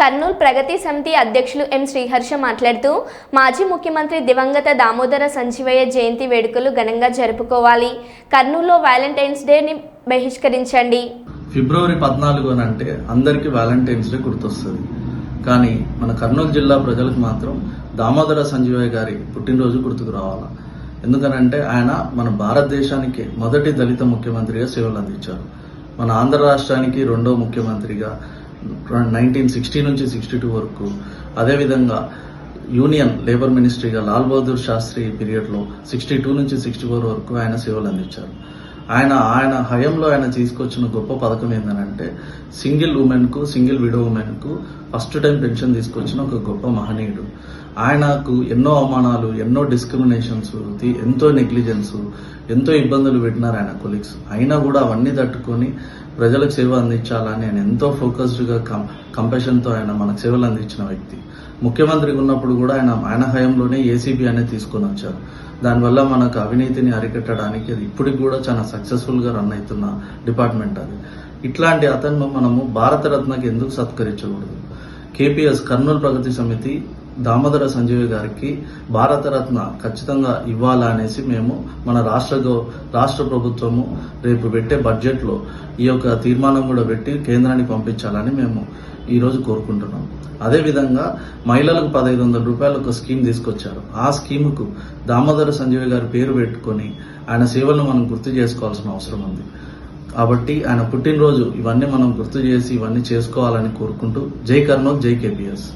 కర్నూలు ప్రగతి సమితి అధ్యక్షులు ఎం శ్రీహర్ష మాట్లాడుతూ మాజీ ముఖ్యమంత్రి దివంగత దామోదర సంజీవయ్య జయంతి వేడుకలు ఘనంగా జరుపుకోవాలి. కర్నూలులో వ్యాలంటైన్స్ డేని బహిష్కరించండి. ఫిబ్రవరి పద్నాలుగు అని అంటే అందరికీ వ్యాలంటైన్స్ డే గుర్తొస్తుంది. కానీ మన కర్నూలు జిల్లా ప్రజలకు మాత్రం దామోదర సంజీవయ్య గారి పుట్టినరోజు గుర్తుకు రావాలా. ఎందుకనంటే ఆయన మన భారతదేశానికి మొదటి దళిత ముఖ్యమంత్రిగా సేవలు అందించారు. మన ఆంధ్ర రాష్ట్రానికి రెండో ముఖ్యమంత్రిగా నైన్టీన్ సిక్స్టీ నుంచి సిక్స్టీ టూ వరకు అదేవిధంగా union labour ministry Lal Bahadur Shastri పీరియడ్లో సిక్స్టీ టూ నుంచి సిక్స్టీ ఫోర్ వరకు ఆయన సేవలు అందించారు. ఆయన ఆయన హయంలో ఆయన తీసుకొచ్చిన గొప్ప పథకం ఏంటంటే సింగిల్ ఉమెన్కు సింగిల్ విడో ఉమెన్కు ఫస్ట్ టైం పెన్షన్ తీసుకొచ్చిన ఒక గొప్ప మహనీయుడు. ఆయనకు ఎన్నో అవమానాలు ఎన్నో డిస్క్రిమినేషన్స్ ఎంతో నెగ్లిజెన్స్ ఎంతో ఇబ్బందులు పెట్టినారు ఆయన కొలీగ్స్ అయినా కూడా అవన్నీ తట్టుకొని ప్రజలకు సేవ అందించాలని ఆయన ఎంతో ఫోకస్డ్గా కం కంపెషన్తో ఆయన మనకు సేవలు అందించిన వ్యక్తి. ముఖ్యమంత్రిగా ఉన్నప్పుడు కూడా ఆయన ఆయన హయంలోనే ఏసీబీ అనేది తీసుకొని వచ్చారు. దానివల్ల మనకు అవినీతిని అరికట్టడానికి అది ఇప్పటికి కూడా చాలా సక్సెస్ఫుల్గా రన్ అవుతున్న డిపార్ట్మెంట్ అది. ఇట్లాంటి అతను మనము భారతరత్నకి ఎందుకు సత్కరించకూడదు? కేపీఎస్ కర్నూలు ప్రగతి సమితి దామోదర సంజీవ్ గారికి భారతరత్న ఖచ్చితంగా ఇవ్వాలా అనేసి మేము మన రాష్ట్ర రాష్ట్ర ప్రభుత్వము రేపు పెట్టే బడ్జెట్లో ఈ యొక్క తీర్మానం కూడా పెట్టి కేంద్రానికి పంపించాలని మేము ఈరోజు కోరుకుంటున్నాం. అదేవిధంగా మహిళలకు పదహైదు వందల రూపాయలు ఒక స్కీమ్ తీసుకొచ్చారు. ఆ స్కీముకు దామోదర సంజీవ్ గారి పేరు పెట్టుకొని ఆయన సేవలను మనం గుర్తు చేసుకోవాల్సిన అవసరం ఉంది. కాబట్టి ఆయన పుట్టినరోజు ఇవన్నీ మనం గుర్తు చేసి ఇవన్నీ చేసుకోవాలని కోరుకుంటూ జై కర్నూలు జై కేపీఎస్.